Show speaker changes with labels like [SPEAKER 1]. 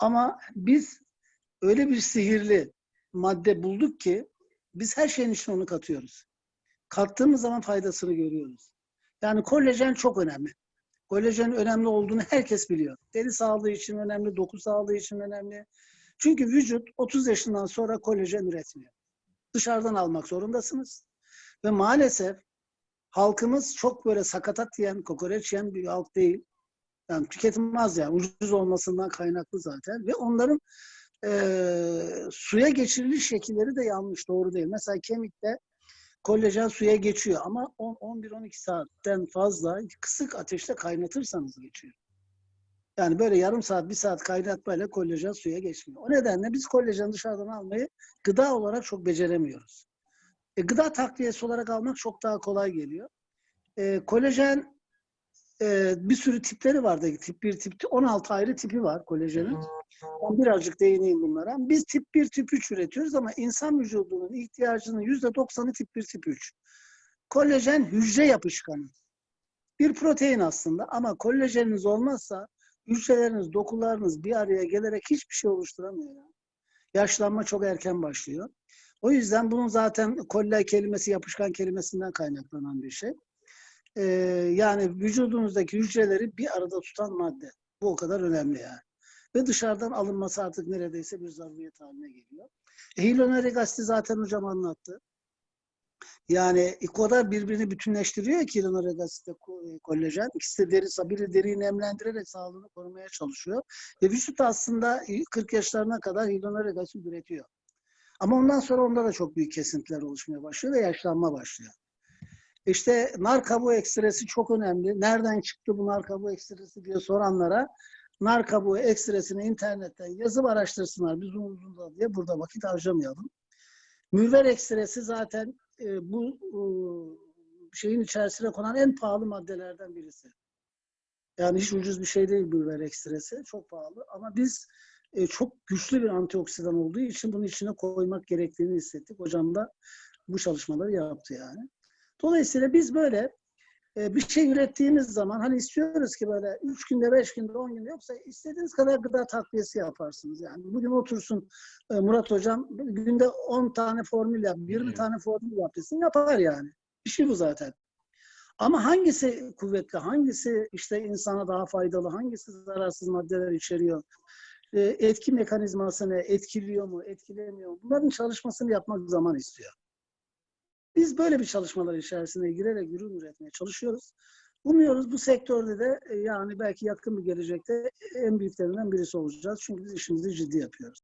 [SPEAKER 1] Ama biz öyle bir sihirli madde bulduk ki biz her şeyin içine onu katıyoruz. Kattığımız zaman faydasını görüyoruz. Yani kolajen çok önemli. Kolajenin önemli olduğunu herkes biliyor. Deri sağlığı için önemli, doku sağlığı için önemli. Çünkü vücut 30 yaşından sonra kolajen üretmiyor. Dışarıdan almak zorundasınız. Ve maalesef halkımız çok böyle sakatat yiyen, kokoreç yiyen bir halk değil. Yani tüketim az yani. Ucuz olmasından kaynaklı zaten. Ve onların eee, suya geçiriliş şekilleri de yanlış, doğru değil. Mesela kemikte kolajen suya geçiyor ama 10-11-12 saatten fazla kısık ateşte kaynatırsanız geçiyor. Yani böyle yarım saat, bir saat kaynatmayla kolajen suya geçmiyor. O nedenle biz kolajeni dışarıdan almayı gıda olarak çok beceremiyoruz. E, gıda takviyesi olarak almak çok daha kolay geliyor. E, kolajen e, bir sürü tipleri var da tip 1, tip 16 ayrı tipi var kolajenin. Ben birazcık değineyim bunlara. Biz tip 1, tip 3 üretiyoruz ama insan vücudunun ihtiyacının %90'ı tip 1, tip 3. Kolajen hücre yapışkanı. Bir protein aslında ama kolajeniniz olmazsa hücreleriniz, dokularınız bir araya gelerek hiçbir şey oluşturamıyor. Yaşlanma çok erken başlıyor. O yüzden bunun zaten kolla kelimesi yapışkan kelimesinden kaynaklanan bir şey. Ee, yani vücudunuzdaki hücreleri bir arada tutan madde. Bu o kadar önemli yani. Ve dışarıdan alınması artık neredeyse bir zaruriyet haline geliyor. E, Hyaluronik asit zaten hocam anlattı. Yani o kadar birbirini bütünleştiriyor ki asitle ko- kolajen. İkisi de deri, biri deriyi nemlendirerek sağlığını korumaya çalışıyor. Ve vücut aslında 40 yaşlarına kadar hyaluronik asit üretiyor. Ama ondan sonra onda da çok büyük kesintiler oluşmaya başlıyor ve yaşlanma başlıyor. İşte nar kabuğu ekstresi çok önemli. Nereden çıktı bu nar kabuğu ekstresi diye soranlara nar kabuğu ekstresini internetten yazıp araştırsınlar. Biz uzun uzun da diye burada vakit harcamayalım. Mürver ekstresi zaten e, bu e, şeyin içerisine konan en pahalı maddelerden birisi. Yani hiç ucuz bir şey değil mürver ekstresi. Çok pahalı. Ama biz e, çok güçlü bir antioksidan olduğu için bunun içine koymak gerektiğini hissettik. Hocam da bu çalışmaları yaptı yani. Dolayısıyla biz böyle e, bir şey ürettiğimiz zaman hani istiyoruz ki böyle 3 günde, 5 günde, 10 günde yoksa istediğiniz kadar gıda takviyesi yaparsınız. Yani bugün otursun e, Murat Hocam günde 10 tane formül yap, 20
[SPEAKER 2] Evet.
[SPEAKER 1] tane formül yap desin yapar yani. Bir şey bu zaten. Ama hangisi kuvvetli, hangisi işte insana daha faydalı, hangisi zararsız maddeler içeriyor? E, etki mekanizması ne? Etkiliyor mu, etkilemiyor mu? Bunların çalışmasını yapmak zaman istiyor. Biz böyle bir çalışmalar içerisine girerek ürün üretmeye çalışıyoruz. Umuyoruz bu sektörde de e, yani belki yakın bir gelecekte en büyüklerinden birisi olacağız. Çünkü biz işimizi ciddi yapıyoruz.